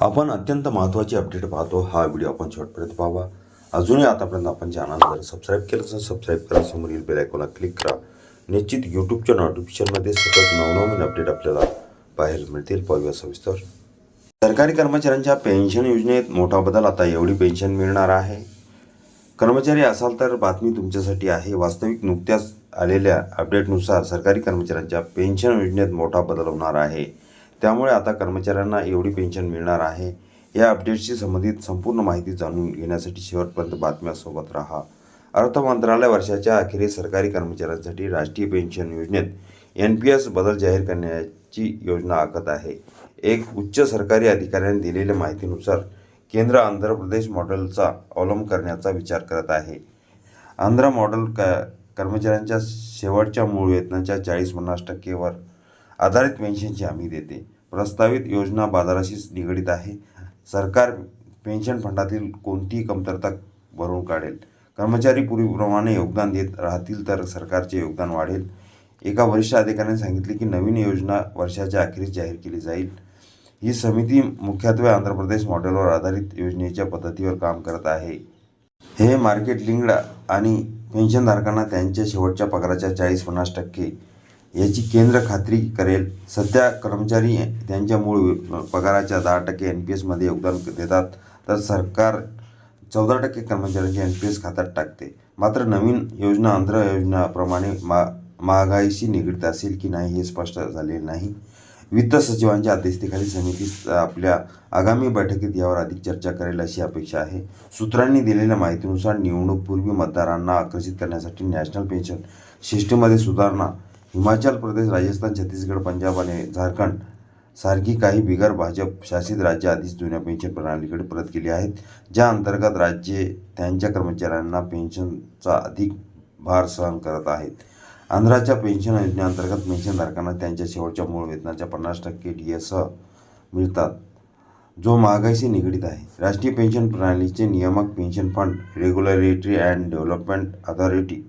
आपण अत्यंत महत्त्वाची अपडेट पाहतो. हा व्हिडिओ आपण शेवटपर्यंत पाहावा. अजूनही आतापर्यंत आपण चॅनल जर सबस्क्राईब केलं तर सबस्क्राईब करा. समोरील बेल आयकॉनला क्लिक करा. निश्चित यूट्यूबच्या नोटिफिकेशनमध्ये सतत नवनवीन अपडेट आपल्याला बाहेर मिळतील. पाहूया सविस्तर. सरकारी कर्मचाऱ्यांच्या पेन्शन योजनेत मोठा बदल. आता एवढी पेन्शन मिळणार आहे. कर्मचारी असाल तर बातमी तुमच्यासाठी आहे. वास्तविक नुकत्याच आलेल्या अपडेटनुसार सरकारी कर्मचाऱ्यांच्या पेन्शन योजनेत मोठा बदल होणार आहे. त्यामुळे आता कर्मचाऱ्यांना एवढी पेन्शन मिळणार आहे. या अपडेटशी संबंधित संपूर्ण माहिती जाणून घेण्यासाठी शेवटपर्यंत बातम्यासोबत राहा. अर्थ मंत्रालय वर्षाच्या अखेरीस सरकारी कर्मचाऱ्यांसाठी राष्ट्रीय पेन्शन योजनेत एन पी एस बदल जाहीर करण्याची योजना आखत आहे. एक उच्च सरकारी अधिकाऱ्याने दिलेल्या माहितीनुसार केंद्र आंध्र प्रदेश मॉडेलचा अवलंब करण्याचा विचार करत आहे. आंध्र मॉडेल क कर्मचाऱ्यांच्या शेवटच्या मूळ वेतनाच्या चाळीस पन्नास टक्केवर आधारित पेन्शनची हमी देते. प्रस्तावित योजना बाजाराशीच निगडीत आहे. सरकार पेन्शन फंडातील कोणतीही कमतरता भरून काढेल. कर्मचारी पूर्वीप्रमाणे योगदान देत राहतील तर सरकारचे योगदान वाढेल. एका वरिष्ठ अधिकाऱ्याने सांगितले की नवीन योजना वर्षाच्या अखेरीस जाहीर केली जाईल. ही समिती मुख्यत्वे आंध्र प्रदेश मॉडेलवर आधारित योजनेच्या पद्धतीवर काम करत आहे. हे मार्केट लिंगडा आणि पेन्शनधारकांना त्यांच्या शेवटच्या पगाराच्या चाळीस पन्नास टक्के याची केंद्र खात्री करेल. सध्या कर्मचारी त्यांच्या मूळ पगाराच्या दहा टक्के एन पी एसमध्ये योगदान देतात. तर सरकार चौदा टक्के कर्मचाऱ्यांच्या एन पी एस खात्यात टाकते. मात्र नवीन योजना आंध्र योजनाप्रमाणे मा महागाईशी निगडीत असेल की नाही हे स्पष्ट झाले नाही. वित्त सचिवांच्या अध्यक्षतेखाली समिती आपल्या आगामी बैठकीत यावर अधिक चर्चा करेल अशी अपेक्षा आहे. सूत्रांनी दिलेल्या माहितीनुसार निवडणूकपूर्वी मतदारांना आकर्षित करण्यासाठी नॅशनल पेन्शन सिस्टीममध्ये सुधारणा हिमाचल प्रदेश राजस्थान छत्तीसगड पंजाब आणि झारखंड सारखी काही बिगर भाजप शासित राज्य आधीच जुन्या पेन्शन प्रणालीकडे परत गेली आहेत ज्या अंतर्गत राज्ये त्यांच्या कर्मचाऱ्यांना पेन्शनचा अधिक भार सहन करत आहेत. आंध्राच्या पेन्शन योजनेअंतर्गत पेन्शनधारकांना त्यांच्या शेवटच्या मूळ वेतनाच्या पन्नास टक्के डी एस मिळतात जो महागाईशी निगडीत आहे. राष्ट्रीय पेन्शन प्रणालीचे नियामक pension fund regulatory and development authority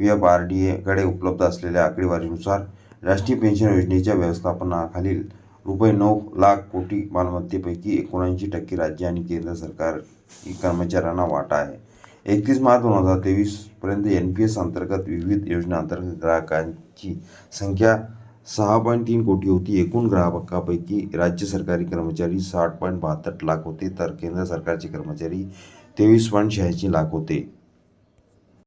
P F R D एकडे उपलब्ध असलेल्या आकडेवारीनुसार राष्ट्रीय पेन्शन योजनेच्या व्यवस्थापनाखालील रुपये नऊ लाख कोटी मालमत्तेपैकी एकोणऐंशी टक्के राज्य आणि केंद्र सरकार कर्मचाऱ्यांना वाटा आहे. एकतीस मार्च दोन हजार तेवीसपर्यंत एन पी एस अंतर्गत विविध योजनांतर्गत ग्राहकांची संख्या सहा पॉईंट तीन कोटी होती. एकूण ग्राहकापैकी राज्य सरकारी कर्मचारी साठ पॉईंट बहात्तर लाख होते तर केंद्र सरकारचे कर्मचारी तेवीस पॉईंट शहाऐंशी लाख होते.